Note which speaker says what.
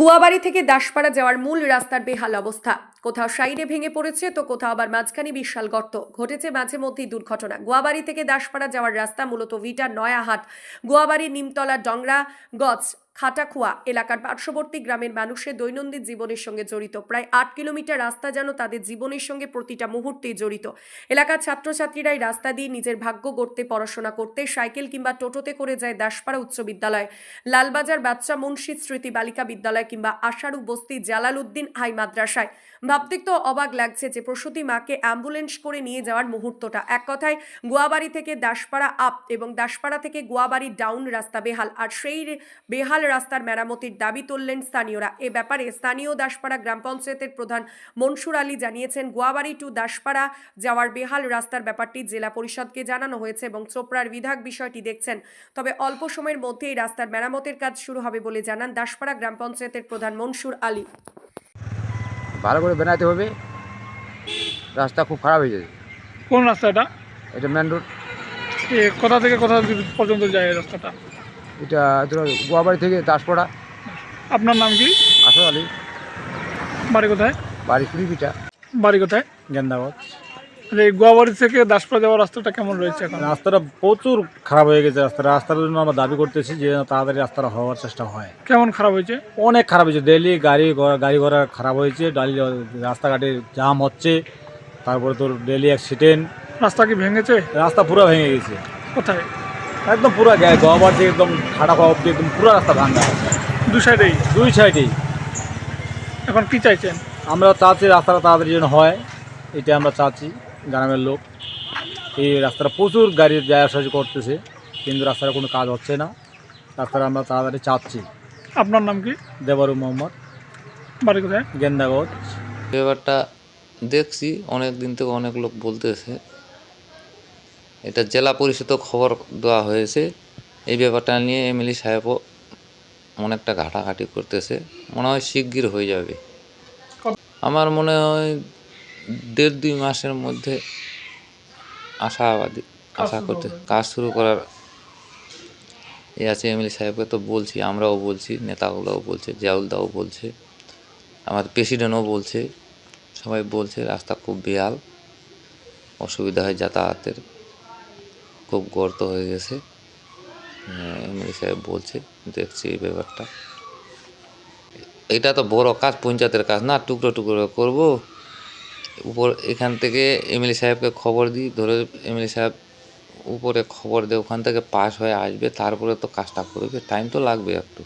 Speaker 1: গুয়াবাড়ি থেকে দাসপাড়া যাওয়ার মূল রাস্তার বেহাল অবস্থা। কোথাও সাইডে ভেঙে পড়েছে, তো কোথাও আবার মাঝখানে বিশাল গর্ত। ঘটেছে মাঝে মধ্যেই দুর্ঘটনা। গুয়াবাড়ি থেকে দাসপাড়া যাওয়ার রাস্তা মূলত ভিটা নয়াহাট। গুয়াবাড়ি নিমতলা, ডংরা গছ খাটাকুয়া এলাকার পার্শ্ববর্তী গ্রামের মানুষের দৈনন্দিন জীবনের সঙ্গে জড়িত। প্রায় আট কিলোমিটার রাস্তা যেন তাদের জীবনের সঙ্গে প্রতিটা মুহূর্তেই জড়িত। এলাকার ছাত্রছাত্রীরাই রাস্তা দিয়ে নিজের ভাগ্য গড়তে, পড়াশোনা করতে, সাইকেল কিংবা টোটোতে করে যায় দাসপাড়া উচ্চ বিদ্যালয়। লালবাজার বাচ্চা মুন্সি স্মৃতি বালিকা বিদ্যালয় কিংবা আশারু বস্তি জালালউদ্দিন হাই মাদ্রাসায়। ভাবতে তো অবাক লাগছে যে প্রসূতি মাকে অ্যাম্বুলেন্স করে নিয়ে যাওয়ার মুহূর্তটা। এক কথায়, গোয়াবাড়ি থেকে দাসপাড়া আপ এবং দাসপাড়া থেকে গোয়াবাড়ি ডাউন রাস্তা বেহাল। আর সেই বেহাল রাস্তার মেরামতির দাবি তুললেন স্থানীয়রা। এ ব্যাপারে স্থানীয় দাসপাড়া গ্রাম পঞ্চায়েতের প্রধান মনসুর আলী জানিয়েছেন, গোয়াবাড়ি টু দাসপাড়া যাওয়ার বেহাল রাস্তার ব্যাপারটি জেলা পরিষদকে জানানো হয়েছে এবং চোপড়ার বিধায়ক বিষয়টি দেখছেন। তবে অল্প সময়ের মধ্যেই রাস্তার মেরামতের কাজ শুরু হবে বলে জানান দাসপাড়া গ্রাম পঞ্চায়েতের প্রধান মনসুর আলী।
Speaker 2: ভালো করে বানাতে হবে। রাস্তা খুব খারাপ হয়ে যাবে
Speaker 3: কোন রাস্তা
Speaker 2: এটা এটা মেন রোড
Speaker 3: এ কোথা থেকে কোথা পর্যন্ত যায় এই রাস্তাটা?
Speaker 2: এটা ধরো গোয়াবাড়ি থেকে দাসপাড়া।
Speaker 3: আপনার নাম কি?
Speaker 2: আসর আলী।
Speaker 3: বাড়ি কোথায়?
Speaker 2: বাড়ি কুড়িপিটা
Speaker 3: বাড়ি কোথায়?
Speaker 4: গেন্দাবাদ
Speaker 3: এই গোয়াবাড়ি থেকে দাসপাড়া যাওয়ার রাস্তাটা কেমন রয়েছে এখন?
Speaker 4: রাস্তাটা প্রচুর খারাপ হয়ে গেছে রাস্তা রাস্তার জন্য আমরা দাবি করতেছি যে তাড়াতাড়ি রাস্তাটা হওয়ার চেষ্টা হয়।
Speaker 3: কেমন খারাপ হয়েছে?
Speaker 4: অনেক খারাপ হয়েছে। ডেলি গাড়ি ঘোড়া গাড়ি ঘোড়া খারাপ হয়েছে ডালি রাস্তাঘাটে জাম হচ্ছে তারপরে তোর ডেলি অ্যাক্সিডেন্ট
Speaker 3: রাস্তা কি ভেঙেছে?
Speaker 4: রাস্তা পুরো ভেঙে গেছে।
Speaker 3: কোথায়?
Speaker 4: একদম পুরো গায়ে গোয়াবার থেকে একদম খারাপ হওয়া অব্দি একদম পুরো রাস্তা ভাঙা।
Speaker 3: দু সাইডেই?
Speaker 4: দুই সাইডেই।
Speaker 3: এখন কি চাইছেন?
Speaker 4: আমরা চাচ্ছি রাস্তাটা তাড়াতাড়ি যেন হয় এটা আমরা চাচ্ছি। গ্রামের লোক। এই রাস্তাটা প্রচুর গাড়ি যায় আসা করতেছে কিন্তু রাস্তার কোনো কাজ হচ্ছে না। রাস্তাটা আমরা তাড়াতাড়ি চাচ্ছি
Speaker 3: আপনার নাম কি?
Speaker 4: দেবারু মোহাম্মদ।
Speaker 3: বাড়ি কোথায়?
Speaker 4: গেন্দাগঞ্জ
Speaker 5: ব্যাপারটা দেখছি অনেক দিন থেকে অনেক লোক বলতেছে। এটা জেলা পরিষদও খবর দেওয়া হয়েছে। এই ব্যাপারটা নিয়ে এমএলএ সাহেবও অনেকটা ঘাটাঘাটি করতেছে। মনে হয় শিগগির হয়ে যাবে। আমার মনে হয় দেড় দুই মাসের মধ্যে আশাবাদী আশা করতে কাজ শুরু করার এ আছে এমএলএ সাহেবকে তো বলছি আমরাও বলছি নেতাগুলোও বলছে জিয়াউলদাও বলছে আমাদের প্রেসিডেন্টও বলছে সবাই বলছে রাস্তা খুব বেহাল অসুবিধা হয় যাতায়াতের খুব গর্ত হয়ে গেছে। এমএলএ সাহেব বলছে দেখছি এই ব্যাপারটা। এটা তো বড় কাজ পঞ্চায়েতের কাজ না টুকরো টুকরো করব উপর এখান থেকে এমএলএ সাহেবকে খবর দিই, ধরে এমএলএ সাহেব উপরে খবর দেয়, ওখান থেকে পাস হয়ে আসবে, তারপরে তো কাজটা করবে, টাইম তো লাগবে একটু।